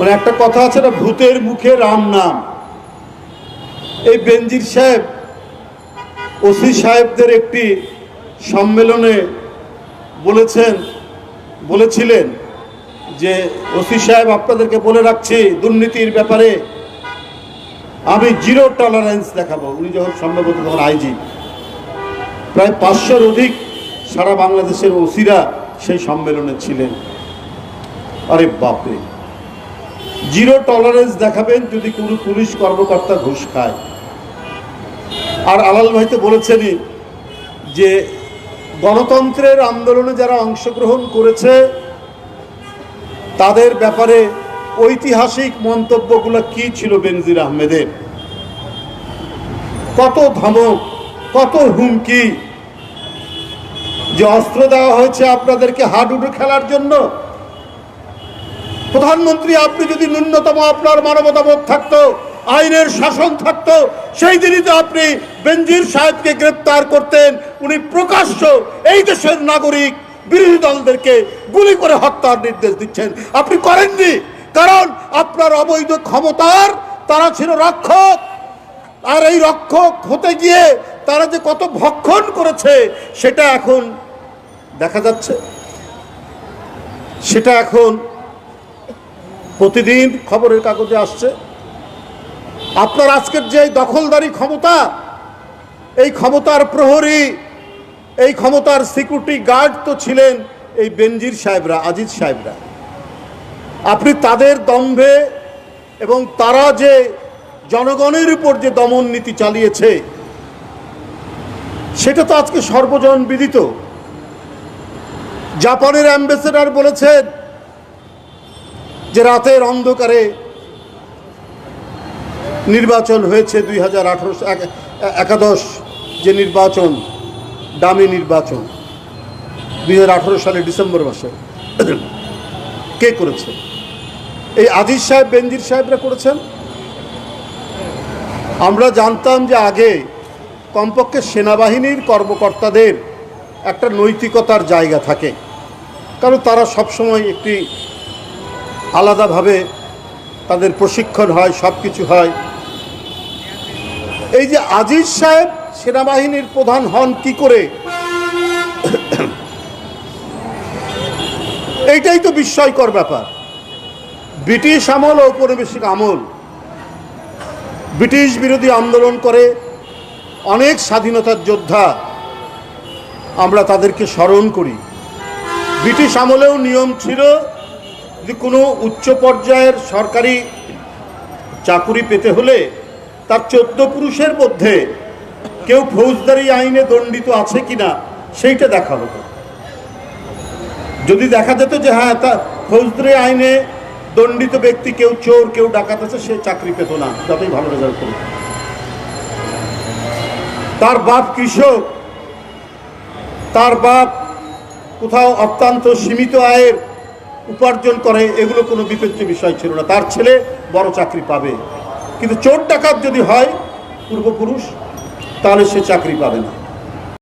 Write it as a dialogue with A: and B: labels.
A: মানে একটা কথা আছে না, ভূতের মুখে রাম নাম। এই বেনজির সাহেব, ওসি সাহেবদের একটি সম্মেলনে বলেছেন, বলেছিলেন যে, ওসি সাহেব, আপনাদেরকে বলে রাখছি, দুর্নীতির ব্যাপারে আমি জিরো টলারেন্স দেখাবো। উনি যখন সম্ভবত তখন আইজি। প্রায় পাঁচশোর অধিক সারা বাংলাদেশের ওসিরা সেই সম্মেলনে ছিলেন। আরে বাপরে। জিরো টলারেন্স দেখাবেন যদি কোনো পুলিশ কর্মকর্তা ঘুষ খায়। আর আলাল ভাই তো বলেছেনই যে গণতন্ত্রের আন্দোলনে যারা অংশগ্রহণ করেছে, তাদের ব্যাপারে ঐতিহাসিক মন্তব্যগুলো কি ছিল বেনজির আহমেদের? কত ধমক, কত হুমকি যে অস্ত্র দেওয়া হয়েছে আপনাদেরকে হাডুডু খেলার জন্য? প্রধানমন্ত্রী, আপনি যদি ন্যূনতম আপনার মানবতাবোধ থাকতো, আইনের শাসন থাকতো, সেই দিনই তো আপনি বেনজির সাহেবকে গ্রেপ্তার করতেন। উনি প্রকাশ্য এই দেশের নাগরিক, বিরোধী দলদেরকে গুলি করে হত্যার নির্দেশ দিচ্ছেন। আপনি করেননি, কারণ আপনার অবৈধ ক্ষমতার, তারা ছিল রক্ষক। আর এই রক্ষক হতে গিয়ে তারা যে কত ভক্ষণ করেছে, সেটা এখন দেখা যাচ্ছে। সেটা এখন প্রতিদিন খবরের কাগজে আসছে। আপনার আজকের যে দখলদারি ক্ষমতা, এই ক্ষমতার প্রহরী, এই ক্ষমতার সিকিউরিটি গার্ড তো ছিলেন এই বেনজির সাহেবরা, আজিজ সাহেবরা। আপনি তাদের দম্ভে এবং তারা যে জনগণের উপর যে দমন নীতি চালিয়েছে, সেটা তো আজকে সর্বজন বিদিত। জাপানের অ্যাম্বাসেডার বলেছেন যে রাতের অন্ধকারে নির্বাচন হয়েছে দুই হাজার একাদশ যে নির্বাচন, দামি নির্বাচন, দুই সালের ডিসেম্বর মাসে কে করেছে? এই আজিজ সাহেব, বেনজির সাহেবরা করেছেন? আমরা জানতাম যে আগে কমপক্ষে সেনাবাহিনীর কর্মকর্তাদের একটা নৈতিকতার জায়গা থাকে। কারণ তারা সবসময় একটি আলাদাভাবে তাদের প্রশিক্ষণ হয় সব কিছু হয়। এই যে আজিজ সাহেব সেনাবাহিনীর প্রধান হন কি করে? এইটাই তো বিস্ময়কর ব্যাপার। ব্রিটিশ আমল ও ঔপনিবেশিক আমল। ব্রিটিশ বিরোধী আন্দোলন করে অনেক স্বাধীনতার যোদ্ধা। আমরা তাদেরকে স্মরণ করি। ব্রিটিশ আমলেও নিয়ম ছিল যে কোনো উচ্চ পর্যায়ের সরকারি চাকুরি পেতে হলে তার চোদ্দ পুরুষের মধ্যে কেউ ফৌজদারি আইনে দণ্ডিত আছে কিনা সেইটা দেখা হতো যদি দেখা যেত যে হ্যাঁ তা ফৌজদারি আইনে দণ্ডিত ব্যক্তি কেউ চোর, কেউ ডাকাত আছে, সে চাকরি পেত না। যতই ভালো রেজাল্ট করুক। তার বাপ কৃষক, তার বাপ কোথাও অত্যন্ত সীমিত আয়ের উপার্জন করে, এগুলো কোনো বিপেচ্য বিষয় ছিল না। তার ছেলে বড় চাকরি পাবে। কিন্তু চোর ডাকাত যদি হয়, পূর্বপুরুষ, তাহলে সে চাকরি পাবে না।